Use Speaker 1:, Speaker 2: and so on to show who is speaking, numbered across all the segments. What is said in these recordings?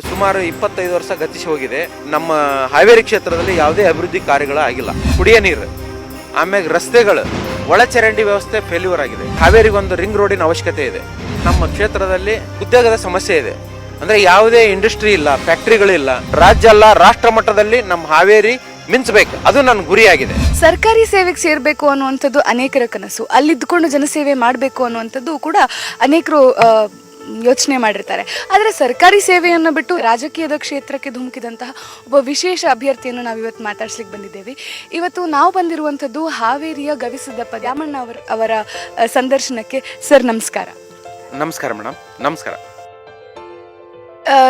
Speaker 1: ಸುಮಾರು ಇಪ್ಪತ್ತೈದು ವರ್ಷ ಗತಿಸಿ ಹೋಗಿದೆ. ನಮ್ಮ ಹಾವೇರಿ ಕ್ಷೇತ್ರದಲ್ಲಿ ಯಾವುದೇ ಅಭಿವೃದ್ಧಿ ಕಾರ್ಯಗಳು ಆಗಿಲ್ಲ. ಕುಡಿಯ ನೀರು, ಆಮ್ಯಾಗ ರಸ್ತೆಗಳು, ಒಳಚರಂಡಿ ವ್ಯವಸ್ಥೆ ಫೇಲ್ಯೂರ್ ಆಗಿದೆ. ಹಾವೇರಿಗೆ ಒಂದು ರಿಂಗ್ ರೋಡಿನ ಅವಶ್ಯಕತೆ ಇದೆ. ನಮ್ಮ ಕ್ಷೇತ್ರದಲ್ಲಿ ಉದ್ಯೋಗದ ಸಮಸ್ಯೆ ಇದೆ. ಅಂದ್ರೆ ಯಾವುದೇ ಇಂಡಸ್ಟ್ರಿ ಇಲ್ಲ ಫ್ಯಾಕ್ಟ್ರಿಗಳಿಲ್ಲ ರಾಜ್ಯ ಅಲ್ಲ, ರಾಷ್ಟ್ರ ಮಟ್ಟದಲ್ಲಿ ನಮ್ಮ ಹಾವೇರಿ ಮಿಂಚಬೇಕು. ಅದು ನನ್ನ ಗುರಿಯಾಗಿದೆ.
Speaker 2: ಸರ್ಕಾರಿ ಸೇವೆಗೆ ಸೇರಬೇಕು ಅನ್ನುವಂಥದ್ದು ಅನೇಕರ ಕನಸು. ಅಲ್ಲಿದ್ದುಕೊಂಡು ಜನಸೇವೆ ಮಾಡಬೇಕು ಅನ್ನುವಂಥದ್ದು ಕೂಡ ಅನೇಕರು ಯೋಚನೆ ಮಾಡಿರ್ತಾರೆ. ಆದರೆ ಸರ್ಕಾರಿ ಸೇವೆಯನ್ನು ಬಿಟ್ಟು ರಾಜಕೀಯದ ಕ್ಷೇತ್ರಕ್ಕೆ ಧುಮುಕಿದಂತಹ ಒಬ್ಬ ವಿಶೇಷ ಅಭ್ಯರ್ಥಿಯನ್ನು ನಾವು ಇವತ್ತು ಮಾತಾಡ್ಸ್ಲಿಕ್ಕೆ ಬಂದಿದ್ದೇವೆ. ಇವತ್ತು ನಾವು ಬಂದಿರುವಂಥದ್ದು ಹಾವೇರಿಯ ಗವಿಸಿದ್ದಪ್ಪ ದ್ಯಾಮಣ್ಣ ಅವರ ಅವರ ಸಂದರ್ಶನಕ್ಕೆ. ಸರ್ ನಮಸ್ಕಾರ.
Speaker 1: ನಮಸ್ಕಾರ ಮೇಡಮ್ ನಮಸ್ಕಾರ.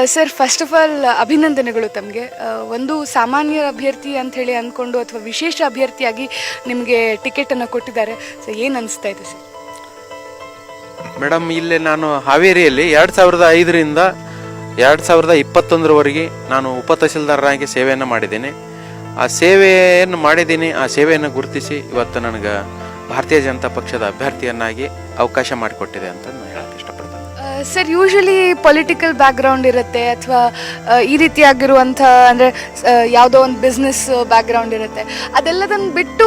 Speaker 2: ಸರ್ ಫಸ್ಟ್ ಆಫ್ ಆಲ್ ಅಭಿನಂದನೆಗಳು ತಮಗೆ. ಒಂದು ಸಾಮಾನ್ಯ ಅಭ್ಯರ್ಥಿ ಅಂತ ಹೇಳಿ ಅಂದ್ಕೊಂಡು ಅಥವಾ ವಿಶೇಷ ಅಭ್ಯರ್ಥಿಯಾಗಿ ನಿಮಗೆ ಟಿಕೆಟನ್ನು ಕೊಟ್ಟಿದ್ದಾರೆ. ಸೊ ಏನು ಅನಿಸ್ತಾ ಇದೆ ಸರ್?
Speaker 1: ಮೇಡಮ್, ಇಲ್ಲಿ ನಾನು ಹಾವೇರಿಯಲ್ಲಿ ಎರಡು ಸಾವಿರದ ಐದರಿಂದ ಎರಡು ಸಾವಿರದ ಇಪ್ಪತ್ತೊಂದರವರೆಗೆ ನಾನು ಉಪ ತಹಸೀಲ್ದಾರರಾಗಿ ಸೇವೆಯನ್ನು ಮಾಡಿದ್ದೀನಿ. ಆ ಸೇವೆಯನ್ನು ಮಾಡಿದ್ದೀನಿ. ಆ ಸೇವೆಯನ್ನು ಗುರುತಿಸಿ ಇವತ್ತು ನನಗೆ ಭಾರತೀಯ ಜನತಾ ಪಕ್ಷದ ಅಭ್ಯರ್ಥಿಯನ್ನಾಗಿ ಅವಕಾಶ ಮಾಡಿಕೊಟ್ಟಿದೆ ಅಂತ ನಾನು ಹೇಳಕ್ಕೆ ಇಷ್ಟಪಡ್ತೇನೆ.
Speaker 2: ಸರ್ ಯೂಶಲಿ ಪೊಲಿಟಿಕಲ್ ಬ್ಯಾಕ್ಗ್ರೌಂಡ್ ಇರುತ್ತೆ ಅಥವಾ ಈ ರೀತಿಯಾಗಿರುವಂಥ, ಅಂದರೆ ಯಾವುದೋ ಒಂದು ಬಿಸ್ನೆಸ್ ಬ್ಯಾಕ್ಗ್ರೌಂಡ್ ಇರುತ್ತೆ. ಅದೆಲ್ಲದನ್ನು ಬಿಟ್ಟು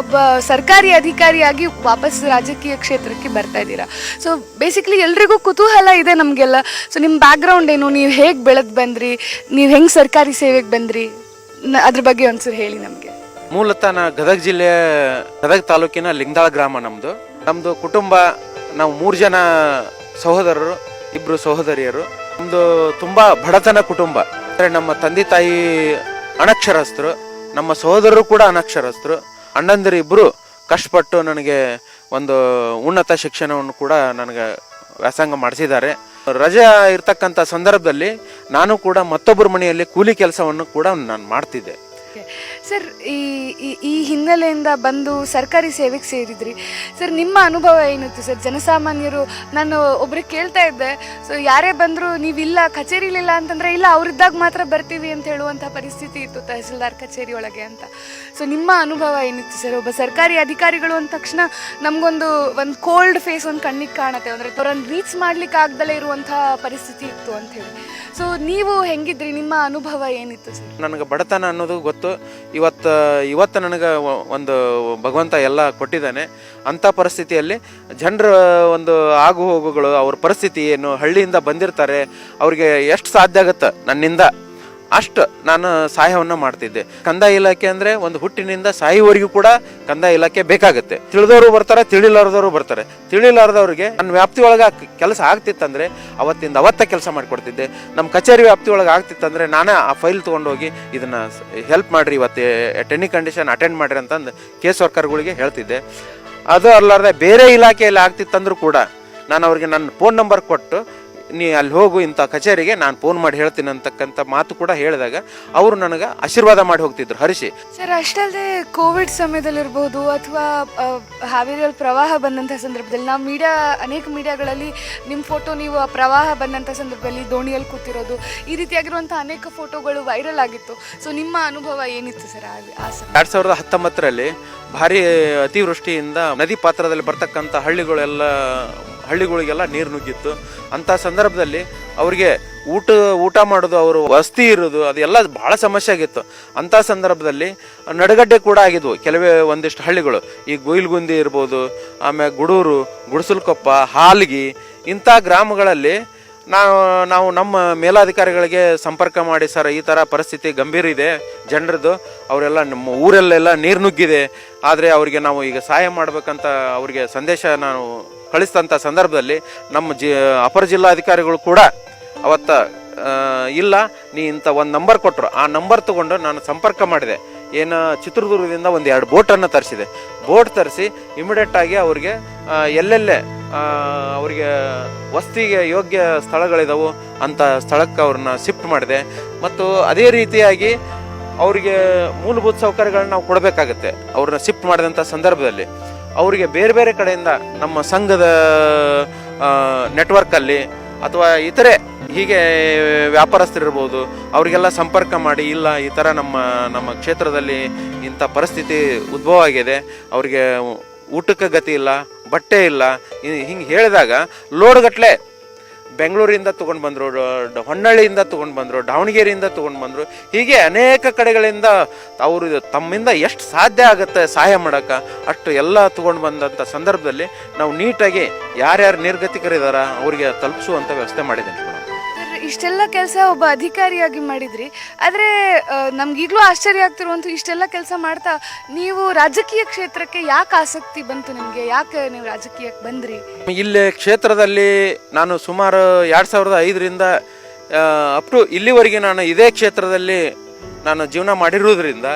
Speaker 2: ಒಬ್ಬ ಸರ್ಕಾರಿ ಅಧಿಕಾರಿಯಾಗಿ ವಾಪಸ್ ರಾಜಕೀಯ ಕ್ಷೇತ್ರಕ್ಕೆ ಬರ್ತಾ ಇದ್ದೀರಾ? ಸೊ ಬೇಸಿಕಲಿ ಎಲ್ರಿಗೂ ಕುತೂಹಲ ಇದೆ ನಮಗೆಲ್ಲ. ಸೊ ನಿಮ್ಮ ಬ್ಯಾಕ್ಗ್ರೌಂಡ್ ಏನು? ನೀವು ಹೇಗೆ ಬೆಳೆದು ಬಂದ್ರಿ? ನೀವು ಹೆಂಗೆ ಸರ್ಕಾರಿ ಸೇವೆಗೆ ಬಂದ್ರಿ? ಅದ್ರ ಬಗ್ಗೆ ಒಂದ್ಸರಿ ಹೇಳಿ ನಮಗೆ.
Speaker 1: ಮೂಲತಃ ನಾ ಗದಗ ಜಿಲ್ಲೆ, ಗದಗ ತಾಲೂಕಿನ ಲಿಂಗದಾಳ ಗ್ರಾಮ ನಮ್ಮದು ನಮ್ಮದು ಕುಟುಂಬ, ನಾವು ಮೂರು ಜನ ಸಹೋದರರು ಇಬ್ಬರು ಸಹೋದರಿಯರು. ಒಂದು ತುಂಬ ಬಡತನ ಕುಟುಂಬ. ಅಂದರೆ ನಮ್ಮ ತಂದೆ ತಾಯಿ ಅನಕ್ಷರಸ್ಥರು, ನಮ್ಮ ಸಹೋದರರು ಕೂಡ ಅನಕ್ಷರಸ್ಥರು. ಅಣ್ಣಂದಿರು ಇಬ್ಬರು ಕಷ್ಟಪಟ್ಟು ನನಗೆ ಒಂದು ಉನ್ನತ ಶಿಕ್ಷಣವನ್ನು ಕೂಡ ನನಗೆ ವ್ಯಾಸಂಗ ಮಾಡಿಸಿದ್ದಾರೆ. ರಜೆ ಇರ್ತಕ್ಕಂಥ ಸಂದರ್ಭದಲ್ಲಿ ನಾನು ಕೂಡ ಮತ್ತೊಬ್ಬರ ಮನೆಯಲ್ಲಿ ಕೂಲಿ ಕೆಲಸವನ್ನು ಕೂಡ ನಾನು ಮಾಡ್ತಿದ್ದೆ.
Speaker 2: ಸರ್, ಈ, ಈ- ಹಿನ್ನೆಲೆಯಿಂದ ಬಂದು ಸರ್ಕಾರಿ ಸೇವೆಗೆ ಸೇರಿದ್ರಿ. ಸರ್, ನಿಮ್ಮ ಅನುಭವ ಏನಿತ್ತು? ಸರ್, ಜನಸಾಮಾನ್ಯರು ನಾನು ಒಬ್ರಿಗೆ ಕೇಳ್ತಾ ಇದ್ದೆ. ಸೊ ಯಾರೇ ಬಂದರೂ ನೀವಿಲ್ಲ, ಕಚೇರಿಲಿಲ್ಲ ಅಂತಂದ್ರೆ ಇಲ್ಲ, ಅವರಿದ್ದಾಗ ಮಾತ್ರ ಬರ್ತೀವಿ ಅಂತ ಹೇಳುವಂಥ ಪರಿಸ್ಥಿತಿ ಇತ್ತು ತಹಸೀಲ್ದಾರ್ ಕಚೇರಿ ಒಳಗೆ ಅಂತ. ಸೊ ನಿಮ್ಮ ಅನುಭವ ಏನಿತ್ತು ಸರ್? ಒಬ್ಬ ಸರ್ಕಾರಿ ಅಧಿಕಾರಿಗಳು ಅಂದ ತಕ್ಷಣ ನಮಗೊಂದು ಒಂದು ಕೋಲ್ಡ್ ಫೇಸ್ ಒಂದು ಕಣ್ಣಿಗೆ ಕಾಣುತ್ತೆ. ಅಂದರೆ, ಅವರನ್ನು ರೀಚ್ ಮಾಡ್ಲಿಕ್ಕೆ ಆಗ್ದಲೇ ಇರುವಂಥ ಪರಿಸ್ಥಿತಿ ಇತ್ತು ಅಂತ ಹೇಳಿ. ಸೊ ನೀವು ಹೆಂಗಿದ್ರಿ? ನಿಮ್ಮ ಅನುಭವ ಏನಿತ್ತು ಸರ್?
Speaker 1: ನನಗೆ ಬಡತನ ಅನ್ನೋದು ಗೊತ್ತು. ಇವತ್ತು ಇವತ್ತು ನನಗೆ ಒಂದು ಭಗವಂತ ಎಲ್ಲ ಕೊಟ್ಟಿದ್ದಾನೆ. ಅಂಥ ಪರಿಸ್ಥಿತಿಯಲ್ಲಿ ಜನರ ಒಂದು ಆಗು ಹೋಗುಗಳು, ಅವ್ರ ಪರಿಸ್ಥಿತಿ ಏನು, ಹಳ್ಳಿಯಿಂದ ಬಂದಿರ್ತಾರೆ, ಅವ್ರಿಗೆ ಎಷ್ಟು ಸಾಧ್ಯ ಆಗುತ್ತೆ ನನ್ನಿಂದ? ಅಷ್ಟು ನಾನು ಸಹಾಯವನ್ನು ಮಾಡ್ತಿದ್ದೆ. ಕಂದಾಯ ಇಲಾಖೆ ಅಂದರೆ ಒಂದು ಹುಟ್ಟಿನಿಂದ ಸಾಯುವವರೆಗೂ ಕೂಡ ಕಂದಾಯ ಇಲಾಖೆ ಬೇಕಾಗುತ್ತೆ. ತಿಳಿದವರು ಬರ್ತಾರೆ, ತಿಳಿಲಾರದವರು ಬರ್ತಾರೆ. ತಿಳಿಲಾರದವ್ರಿಗೆ ನನ್ನ ವ್ಯಾಪ್ತಿ ಒಳಗೆ ಕೆಲಸ ಆಗ್ತಿತ್ತಂದರೆ ಅವತ್ತಿಂದ ಅವತ್ತ ಕೆಲಸ ಮಾಡಿಕೊಡ್ತಿದ್ದೆ. ನಮ್ಮ ಕಚೇರಿ ವ್ಯಾಪ್ತಿ ಒಳಗೆ ಆಗ್ತಿತ್ತಂದರೆ ನಾನೇ ಆ ಫೈಲ್ ತೊಗೊಂಡೋಗಿ ಇದನ್ನು ಹೆಲ್ಪ್ ಮಾಡಿರಿ, ಇವತ್ತು ಎಟ್ ಎನಿ ಕಂಡೀಷನ್ ಅಟೆಂಡ್ ಮಾಡಿರಿ ಅಂತಂದು ಕೇಸ್ ವರ್ಕರ್ಗಳಿಗೆ ಹೇಳ್ತಿದ್ದೆ. ಅದು ಅಲ್ಲಾರ್ದೆ ಬೇರೆ ಇಲಾಖೆಯಲ್ಲಿ ಆಗ್ತಿತ್ತಂದ್ರೂ ಕೂಡ ನಾನು ಅವ್ರಿಗೆ ನನ್ನ ಫೋನ್ ನಂಬರ್ ಕೊಟ್ಟು ನೀ ಅಲ್ಲಿ ಹೋಗು ಇಂಥ ಕಚೇರಿಗೆ ನಾನು ಫೋನ್ ಮಾಡಿ ಹೇಳ್ತೀನಿ ಅಂತಕ್ಕಂಥ ಮಾತು ಕೂಡ ಹೇಳಿದಾಗ ಅವರು ನನಗೆ ಆಶೀರ್ವಾದ ಮಾಡಿ ಹೋಗ್ತಿದ್ರು. ಹರಿಷಿ.
Speaker 2: ಸರ್ ಅಷ್ಟಲ್ಲದೆ ಕೋವಿಡ್ ಸಮಯದಲ್ಲಿರ್ಬೋದು ಅಥವಾ ಹಾವೇರಿಯಲ್ಲಿ ಪ್ರವಾಹ ಬಂದಂಥ ಸಂದರ್ಭದಲ್ಲಿ ನಾವು ಮೀಡಿಯಾ ಅನೇಕ ಮೀಡಿಯಾಗಳಲ್ಲಿ ನಿಮ್ಮ ಫೋಟೋ ನೀವು ಆ ಪ್ರವಾಹ ಬಂದಂಥ ಸಂದರ್ಭದಲ್ಲಿ ದೋಣಿಯಲ್ಲಿ ಕೂತಿರೋದು ಈ ರೀತಿಯಾಗಿರುವಂಥ ಅನೇಕ ಫೋಟೋಗಳು ವೈರಲ್ ಆಗಿತ್ತು. ಸೊ ನಿಮ್ಮ ಅನುಭವ ಏನಿತ್ತು ಸರ್ ಆ
Speaker 1: ಎರಡ್ ಸಾವಿರದ ಹತ್ತೊಂಬತ್ತರಲ್ಲಿ ಭಾರಿ ಅತಿವೃಷ್ಟಿಯಿಂದ ನದಿ ಪಾತ್ರದಲ್ಲಿ ಬರ್ತಕ್ಕಂಥ ಹಳ್ಳಿಗಳೆಲ್ಲ ಹಳ್ಳಿಗಳಿಗೆಲ್ಲ ನೀರು ನುಗ್ಗಿತ್ತು. ಅಂಥ ಸಂದರ್ಭದಲ್ಲಿ ಅವರಿಗೆ ಊಟ ಊಟ ಮಾಡೋದು ಅವರು ವಸತಿ ಇರೋದು, ಅದೆಲ್ಲ ಭಾಳ ಸಮಸ್ಯೆ ಆಗಿತ್ತು. ಅಂಥ ಸಂದರ್ಭದಲ್ಲಿ ನಡುಗಡ್ಡೆ ಕೂಡ ಆಗಿದ್ವು ಕೆಲವೇ ಒಂದಿಷ್ಟು ಹಳ್ಳಿಗಳು. ಈ ಗುಯಿಲ್ಗುಂದಿ ಇರ್ಬೋದು, ಆಮೇಲೆ ಗುಡೂರು, ಗುಡಿಸಲ್ಕೊಪ್ಪ, ಹಾಲ್ಗಿ ಇಂಥ ಗ್ರಾಮಗಳಲ್ಲಿ ನಾವು ನಾವು ನಮ್ಮ ಮೇಲಾಧಿಕಾರಿಗಳಿಗೆ ಸಂಪರ್ಕ ಮಾಡಿ, ಸರ್, ಈ ಥರ ಪರಿಸ್ಥಿತಿ ಗಂಭೀರ ಇದೆ ಜನರದ್ದು ಅವರೆಲ್ಲ ನಮ್ಮ ಊರಲ್ಲೆಲ್ಲ ನೀರು ನುಗ್ಗಿದೆ. ಆದರೆ ಅವರಿಗೆ ನಾವು ಈಗ ಸಹಾಯ ಮಾಡಬೇಕಂತ ಅವರಿಗೆ ಸಂದೇಶ ನಾವು ಕಳಿಸಿದಂಥ ಸಂದರ್ಭದಲ್ಲಿ ನಮ್ಮ ಜಿ, ಅಪರ ಜಿಲ್ಲಾಧಿಕಾರಿಗಳು ಕೂಡ ಅವತ್ತ ಇಲ್ಲ, ನೀ ಇಂಥ ಒಂದು ನಂಬರ್ ಕೊಟ್ಟರು ಆ ನಂಬರ್ ತಗೊಂಡು ನಾನು ಸಂಪರ್ಕ ಮಾಡಿದೆ. ಏನು, ಚಿತ್ರದುರ್ಗದಿಂದ ಒಂದು ಎರಡು ಬೋಟನ್ನು ತರಿಸಿದೆ. ಬೋಟ್ ತರಿಸಿ ಇಮಿಡಿಯೇಟ್ ಆಗಿ ಅವ್ರಿಗೆ ಎಲ್ಲೆಲ್ಲೇ ಅವರಿಗೆ ವಸ್ತಿಗೆ ಯೋಗ್ಯ ಸ್ಥಳಗಳಿದಾವು ಅಂತ ಸ್ಥಳಕ್ಕೆ ಅವ್ರನ್ನ ಶಿಫ್ಟ್ ಮಾಡಿದೆ. ಮತ್ತು ಅದೇ ರೀತಿಯಾಗಿ ಅವರಿಗೆ ಮೂಲಭೂತ ಸೌಕರ್ಯಗಳನ್ನ ನಾವು ಕೊಡಬೇಕಾಗತ್ತೆ. ಅವ್ರನ್ನ ಶಿಫ್ಟ್ ಮಾಡಿದಂಥ ಸಂದರ್ಭದಲ್ಲಿ. ಅವರಿಗೆ ಬೇರೆ ಬೇರೆ ಕಡೆಯಿಂದ ನಮ್ಮ ಸಂಘದ ನೆಟ್ವರ್ಕಲ್ಲಿ ಅಥವಾ ಇತರೆ ಹೀಗೆ ವ್ಯಾಪಾರಸ್ಥರಿರ್ಬೋದು, ಅವರಿಗೆಲ್ಲ ಸಂಪರ್ಕ ಮಾಡಿ, ಇಲ್ಲ, ಈ ಥರ ನಮ್ಮ ನಮ್ಮ ಕ್ಷೇತ್ರದಲ್ಲಿ ಇಂಥ ಪರಿಸ್ಥಿತಿ ಉದ್ಭವ ಆಗಿದೆ, ಅವರಿಗೆ ಊಟಕ್ಕೆ ಗತಿ ಇಲ್ಲ, ಬಟ್ಟೆ ಇಲ್ಲ ಹಿಂಗೆ ಹೇಳಿದಾಗ ಲೋಡ್ಗಟ್ಲೆ ಬೆಂಗಳೂರಿಂದ ತೊಗೊಂಡು ಬಂದರು ಹೊನ್ನಳ್ಳಿಯಿಂದ ತೊಗೊಂಡು ಬಂದರು, ದಾವಣಗೆರೆಯಿಂದ ತೊಗೊಂಡು ಬಂದರು. ಹೀಗೆ ಅನೇಕ ಕಡೆಗಳಿಂದ ಅವರು ತಮ್ಮಿಂದ ಎಷ್ಟು ಸಾಧ್ಯ ಆಗುತ್ತೆ ಸಹಾಯ ಮಾಡೋಕ್ಕೆ ಅಷ್ಟು ಎಲ್ಲ ತೊಗೊಂಡು ಬಂದಂಥ ಸಂದರ್ಭದಲ್ಲಿ ನಾವು ನೀಟಾಗಿ ಯಾರ್ಯಾರು ನಿರ್ಗತಿಕರಿದಾರ ಅವರಿಗೆ ತಲುಪಿಸುವಂಥ ವ್ಯವಸ್ಥೆ ಮಾಡಿದ್ದೇನೆ
Speaker 2: ಇಷ್ಟೆಲ್ಲ ಕೆಲಸ ಒಬ್ಬ ಅಧಿಕಾರಿಯಾಗಿ ಮಾಡಿದ್ರಿ. ಆದರೆ ನಮ್ಗೀಗಲೂ ಆಶ್ಚರ್ಯ ಆಗ್ತಿರುವಂಥ ಇಷ್ಟೆಲ್ಲ ಕೆಲಸ ಮಾಡ್ತಾ ನೀವು ರಾಜಕೀಯ ಕ್ಷೇತ್ರಕ್ಕೆ ಯಾಕೆ ಆಸಕ್ತಿ ಬಂತು ನಿಮಗೆ? ಯಾಕೆ ನೀವು ರಾಜಕೀಯಕ್ಕೆ ಬಂದ್ರಿ?
Speaker 1: ಇಲ್ಲಿ ಕ್ಷೇತ್ರದಲ್ಲಿ ನಾನು ಸುಮಾರು ಎರಡು ಸಾವಿರದ ಐದರಿಂದ ಅಪ್ ಟು ಇಲ್ಲಿವರೆಗೆ ನಾನು ಇದೇ ಕ್ಷೇತ್ರದಲ್ಲಿ ನಾನು ಜೀವನ ಮಾಡಿರುವುದರಿಂದ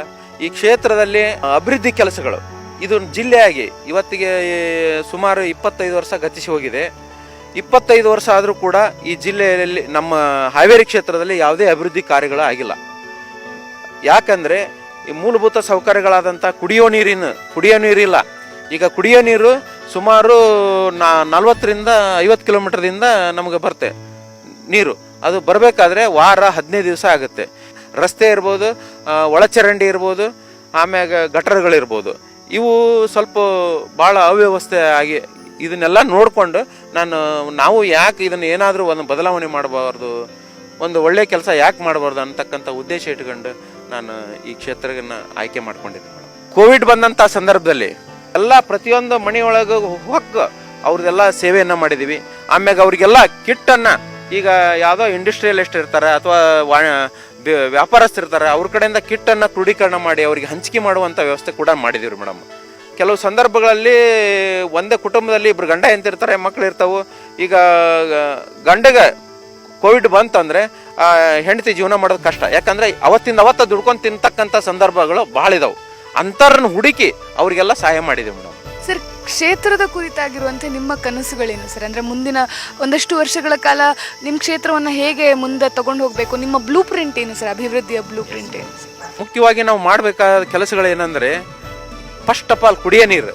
Speaker 1: ಈ ಕ್ಷೇತ್ರದಲ್ಲಿ ಅಭಿವೃದ್ಧಿ ಕೆಲಸಗಳು, ಇದು ಜಿಲ್ಲೆಯಾಗಿ ಇವತ್ತಿಗೆ ಸುಮಾರು ಇಪ್ಪತ್ತೈದು ವರ್ಷ ಗತಿಸಿ ಹೋಗಿದೆ. ಇಪ್ಪತ್ತೈದು ವರ್ಷ ಆದರೂ ಕೂಡ ಈ ಜಿಲ್ಲೆಯಲ್ಲಿ ನಮ್ಮ ಹಾವೇರಿ ಕ್ಷೇತ್ರದಲ್ಲಿ ಯಾವುದೇ ಅಭಿವೃದ್ಧಿ ಕಾರ್ಯಗಳು ಆಗಿಲ್ಲ. ಯಾಕಂದರೆ ಈ ಮೂಲಭೂತ ಸೌಕರ್ಯಗಳಾದಂಥ ಕುಡಿಯೋ ನೀರಿನ, ಕುಡಿಯೋ ನೀರಿಲ್ಲ. ಈಗ ಕುಡಿಯೋ ನೀರು ಸುಮಾರು ನಾ, ನಲ್ವತ್ತರಿಂದ ಐವತ್ತು ಕಿಲೋಮೀಟರ್ದಿಂದ ನಮಗೆ ಬರುತ್ತೆ ನೀರು. ಅದು ಬರಬೇಕಾದ್ರೆ ವಾರ ಹದಿನೈದು ದಿವಸ ಆಗುತ್ತೆ. ರಸ್ತೆ ಇರ್ಬೋದು ಒಳಚರಂಡಿ ಇರ್ಬೋದು, ಆಮ್ಯಾಗ ಗಟರ್ಗಳಿರ್ಬೋದು. ಇವು ಸ್ವಲ್ಪ ಭಾಳ ಅವ್ಯವಸ್ಥೆ ಆಗಿ ಇದನ್ನೆಲ್ಲ ನೋಡಿಕೊಂಡು ನಾನು, ನಾವು ಯಾಕೆ ಇದನ್ನು ಏನಾದರೂ ಒಂದು ಬದಲಾವಣೆ ಮಾಡಬಾರ್ದು, ಒಂದು ಒಳ್ಳೆ ಕೆಲಸ ಯಾಕೆ ಮಾಡಬಾರ್ದು ಅಂತಕ್ಕಂಥ ಉದ್ದೇಶ ಇಟ್ಕೊಂಡು ನಾನು ಈ ಕ್ಷೇತ್ರವನ್ನು ಆಯ್ಕೆ ಮಾಡ್ಕೊಂಡಿದ್ದೆ ಕೋವಿಡ್ ಬಂದಂಥ ಸಂದರ್ಭದಲ್ಲಿ ಎಲ್ಲ ಪ್ರತಿಯೊಂದು ಮನೆಯೊಳಗೆ ಹೊಕ್ಕ ಅವ್ರದ್ದೆಲ್ಲ ಸೇವೆಯನ್ನು ಮಾಡಿದ್ದೀವಿ ಆಮ್ಯಾಗ ಅವರಿಗೆಲ್ಲ ಕಿಟ್ಟನ್ನು ಈಗ ಯಾವುದೋ ಇಂಡಸ್ಟ್ರಿಯಲಿಸ್ಟ್ ಇರ್ತಾರೆ ಅಥವಾ ವಾ, ವ್ಯ- ವ್ಯಾಪಾರಸ್ಥರು ಇರ್ತಾರೆ ಅವ್ರ ಕಡೆಯಿಂದ ಕಿಟ್ಟನ್ನು ಕ್ರೋಢೀಕರಣ ಮಾಡಿ ಅವರಿಗೆ ಹಂಚಿಕೆ ಮಾಡುವಂಥ ವ್ಯವಸ್ಥೆ ಕೂಡ ಮಾಡಿದ್ದೀವಿ ಮೇಡಮ್ ಕೆಲವು ಸಂದರ್ಭಗಳಲ್ಲಿ ಒಂದೇ ಕುಟುಂಬದಲ್ಲಿ ಇಬ್ಬರು ಗಂಡ ಎಂತಿರ್ತಾರೆ ಮಕ್ಕಳು ಇರ್ತಾವೆ. ಈಗ ಗಂಡಗೆ ಕೋವಿಡ್ ಬಂತಂದ್ರೆ ಹೆಂಡತಿ ಜೀವನ ಮಾಡೋದು ಕಷ್ಟ. ಯಾಕಂದರೆ ಅವತ್ತಿಂದ ಅವತ್ತ ದುಡ್ಕೊಂಡು ತಿಂತಕ್ಕಂಥ ಸಂದರ್ಭಗಳು ಭಾಳ ಇದಾವೆ. ಅಂಥವ್ರನ್ನ ಹುಡುಕಿ ಅವರಿಗೆಲ್ಲ ಸಹಾಯ ಮಾಡಿದ್ದೀವಿ ಮೇಡಮ್.
Speaker 2: ಸರ್ ಕ್ಷೇತ್ರದ ಕುರಿತಾಗಿರುವಂತೆ ನಿಮ್ಮ ಕನಸುಗಳೇನು ಸರ್? ಅಂದರೆ ಮುಂದಿನ ಒಂದಷ್ಟು ವರ್ಷಗಳ ಕಾಲ ನಿಮ್ಮ ಕ್ಷೇತ್ರವನ್ನು ಹೇಗೆ ಮುಂದೆ ತಗೊಂಡು ಹೋಗಬೇಕು? ನಿಮ್ಮ ಬ್ಲೂ ಪ್ರಿಂಟ್ ಏನು ಸರ್? ಅಭಿವೃದ್ಧಿಯ ಬ್ಲೂ ಪ್ರಿಂಟ್ ಏನು
Speaker 1: ಮುಖ್ಯವಾಗಿ ನಾವು ಮಾಡಬೇಕಾದ ಕೆಲಸಗಳೇನೆಂದರೆ ಏನಂದ್ರೆ ಫಸ್ಟ್ ಆಫ್ ಆಲ್ ಕುಡಿಯೋ ನೀರು,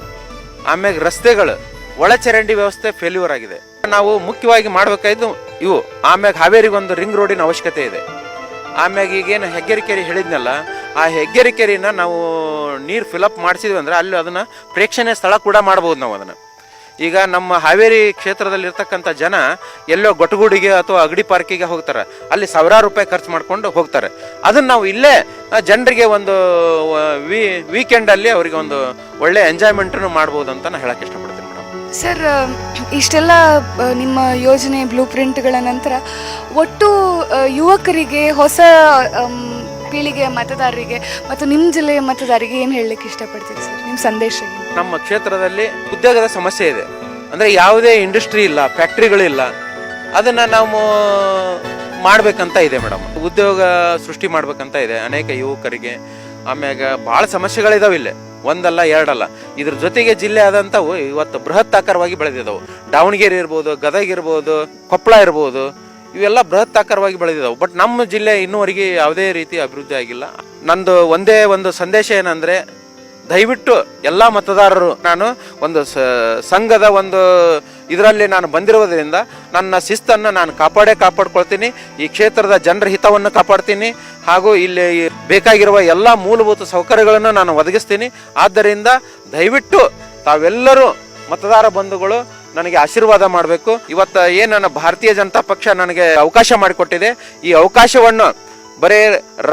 Speaker 1: ಆಮ್ಯಾಗ ರಸ್ತೆಗಳು ಒಳಚರಂಡಿ ವ್ಯವಸ್ಥೆ ಫೇಲ್ಯೂರ್ ಆಗಿದೆ. ನಾವು ಮುಖ್ಯವಾಗಿ ಮಾಡಬೇಕಾಯ್ದು ಇವು, ಆಮ್ಯಾಗ ಹಾವೇರಿಗೊಂದು ರಿಂಗ್ ರೋಡಿನ ಅವಶ್ಯಕತೆ ಇದೆ. ಆಮ್ಯಾಗ ಈಗೇನು ಹೆಗ್ಗೆರೆ ಕೆರೆ ಹೇಳಿದ್ನಲ್ಲ, ಆ ಹೆಗ್ಗೆರೆ ಕೆರೆನ ನಾವು ನೀರು ಫಿಲಪ್ ಮಾಡಿಸಿದ್ವಿ ಅಂದ್ರೆ ಅಲ್ಲಿ ಅದನ್ನ ಪ್ರೇಕ್ಷಣೀಯ ಸ್ಥಳ ಕೂಡ ಮಾಡ್ಬೋದು ನಾವು ಅದನ್ನು. ಈಗ ನಮ್ಮ ಹಾವೇರಿ ಕ್ಷೇತ್ರದಲ್ಲಿ ಇರ್ತಕ್ಕಂಥ ಜನ ಎಲ್ಲೋ ಗೊಟಗುಡಿಗೆ ಅಥವಾ ಅಗಡಿ ಪಾರ್ಕಿಗೆ ಹೋಗ್ತಾರೆ. ಅಲ್ಲಿ ಸಾವಿರಾರು ರೂಪಾಯಿ ಖರ್ಚು ಮಾಡ್ಕೊಂಡು ಹೋಗ್ತಾರೆ. ಅದನ್ನ ನಾವು ಇಲ್ಲೇ ಜನರಿಗೆ ಒಂದು ವೀ, ವೀಕೆಂಡಲ್ಲಿ ಅವರಿಗೆ ಒಂದು ಒಳ್ಳೆ ಎಂಜಾಯ್ಮೆಂಟನ್ನು ಮಾಡ್ಬೋದು ಅಂತ ನಾನು ಹೇಳಕ್ಕೆ ಇಷ್ಟಪಡ್ತೀನಿ
Speaker 2: ಸರ್ ಇಷ್ಟೆಲ್ಲ ನಿಮ್ಮ ಯೋಜನೆ ಬ್ಲೂ ಪ್ರಿಂಟ್ಗಳ ನಂತರ ಒಟ್ಟು ಯುವಕರಿಗೆ ಹೊಸ ಪೀಳಿಗೆಯ ಮತದಾರರಿಗೆ ಮತ್ತು ನಿಮ್ಮ ಜಿಲ್ಲೆಯ ಮತದಾರರಿಗೆ ಏನು ಹೇಳಲಿಕ್ಕೆ ಇಷ್ಟಪಡ್ತೀರಿ ಸರ್? ನಿಮ್ಮ ಸಂದೇಶ
Speaker 1: ನಮ್ಮ ಕ್ಷೇತ್ರದಲ್ಲಿ ಉದ್ಯೋಗದ ಸಮಸ್ಯೆ ಇದೆ. ಅಂದರೆ ಯಾವುದೇ ಇಂಡಸ್ಟ್ರಿ ಇಲ್ಲ ಫ್ಯಾಕ್ಟ್ರಿಗಳಿಲ್ಲ ಅದನ್ನು ನಾವು ಮಾಡಬೇಕಂತ ಇದೆ ಮೇಡಮ್. ಉದ್ಯೋಗ ಸೃಷ್ಟಿ ಮಾಡಬೇಕಂತ ಇದೆ ಅನೇಕ ಯುವಕರಿಗೆ. ಆಮ್ಯಾಗ ಭಾಳ ಸಮಸ್ಯೆಗಳಿದಾವೆ ಇಲ್ಲಿ. ಒಂದಲ್ಲ, ಎರಡಲ್ಲ. ಇದ್ರ ಜೊತೆಗೆ ಜಿಲ್ಲೆ ಆದಂಥವು ಇವತ್ತು ಬೃಹತ್ ಆಕಾರವಾಗಿ ಬೆಳೆದಿದ್ದಾವೆ ದಾವಣಗೆರೆ ಇರ್ಬೋದು, ಗದಗ ಇರ್ಬೋದು ಕೊಪ್ಪಳ ಇರ್ಬೋದು. ಇವೆಲ್ಲ ಬೃಹತ್ ಆಕಾರವಾಗಿ ಬೆಳೆದಿದ್ದಾವೆ ಬಟ್ ನಮ್ಮ ಜಿಲ್ಲೆ ಇನ್ನೂವರೆಗೆ ಯಾವುದೇ ರೀತಿ ಅಭಿವೃದ್ಧಿ ಆಗಿಲ್ಲ. ನಂದು ಒಂದೇ ಒಂದು ಸಂದೇಶ ಏನಂದ್ರೆ, ದಯವಿಟ್ಟು ಎಲ್ಲ ಮತದಾರರು, ನಾನು ಒಂದು ಸಂಘದ ಒಂದು ಇದರಲ್ಲಿ ನಾನು ಬಂದಿರುವುದರಿಂದ ನನ್ನ ಶಿಸ್ತನ್ನು ನಾನು ಕಾಪಾಡೇ ಕಾಪಾಡ್ಕೊಳ್ತೀನಿ. ಈ ಕ್ಷೇತ್ರದ ಜನರ ಹಿತವನ್ನು ಕಾಪಾಡ್ತೀನಿ. ಹಾಗೂ ಇಲ್ಲಿ ಬೇಕಾಗಿರುವ ಎಲ್ಲ ಮೂಲಭೂತ ಸೌಕರ್ಯಗಳನ್ನು ನಾನು ಒದಗಿಸ್ತೀನಿ. ಆದ್ದರಿಂದ ದಯವಿಟ್ಟು ತಾವೆಲ್ಲರೂ ಮತದಾರ ಬಂಧುಗಳು ನನಗೆ ಆಶೀರ್ವಾದ ಮಾಡಬೇಕು. ಇವತ್ತು ಏನು ನನ್ನ ಭಾರತೀಯ ಜನತಾ ಪಕ್ಷ ನನಗೆ ಅವಕಾಶ ಮಾಡಿಕೊಟ್ಟಿದೆ. ಈ ಅವಕಾಶವನ್ನು ಬರೀ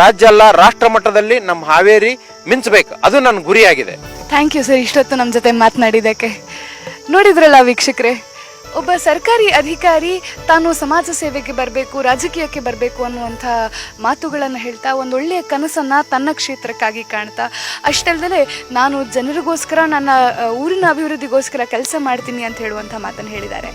Speaker 1: ರಾಜ್ಯ ಅಲ್ಲ, ರಾಷ್ಟ್ರ ಮಟ್ಟದಲ್ಲಿ ನಮ್ಮ ಹಾವೇರಿ ಮಿಂಚಬೇಕು. ಅದು ನನ್ನ ಗುರಿಯಾಗಿದೆ.
Speaker 2: ಥ್ಯಾಂಕ್ ಯು ಸರ್ ಇಷ್ಟೊತ್ತು ನಮ್ಮ ಜೊತೆ ಮಾತನಾಡಿದ್ದಕ್ಕೆ. ನೋಡಿದ್ರಲ್ಲ ವೀಕ್ಷಕರೇ? ಒಬ್ಬ ಸರ್ಕಾರಿ ಅಧಿಕಾರಿ ತಾನು ಸಮಾಜ ಸೇವೆಗೆ ಬರಬೇಕು, ರಾಜಕೀಯಕ್ಕೆ ಬರಬೇಕು ಅನ್ನುವಂಥ ಮಾತುಗಳನ್ನು ಹೇಳ್ತಾ ಒಂದೊಳ್ಳೆಯ ಕನಸನ್ನು ತನ್ನ ಕ್ಷೇತ್ರಕ್ಕಾಗಿ ಕಾಣ್ತಾ. ಅಷ್ಟಲ್ಲದೆ ನಾನು ಜನರಿಗೋಸ್ಕರ, ನನ್ನ ಊರಿನ ಅಭಿವೃದ್ಧಿಗೋಸ್ಕರ ಕೆಲಸ ಮಾಡ್ತೀನಿ ಅಂತ ಹೇಳುವಂಥ ಮಾತನ್ನು ಹೇಳಿದ್ದಾರೆ.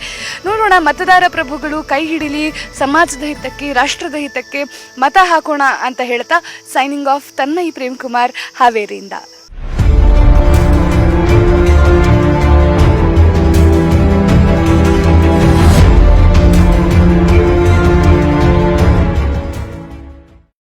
Speaker 2: ನೋಡೋಣ, ಮತದಾರ ಪ್ರಭುಗಳು ಕೈ ಹಿಡಿಲಿ, ಸಮಾಜದ ಹಿತಕ್ಕೆ, ರಾಷ್ಟ್ರದ ಹಿತಕ್ಕೆ ಮತ ಹಾಕೋಣ ಅಂತ ಹೇಳ್ತಾ ಸೈನಿಂಗ್ ಆಫ್ ತನ್ನೈ ಪ್ರೇಮ್ ಕುಮಾರ್ ಹಾವೇರಿಯಿಂದ.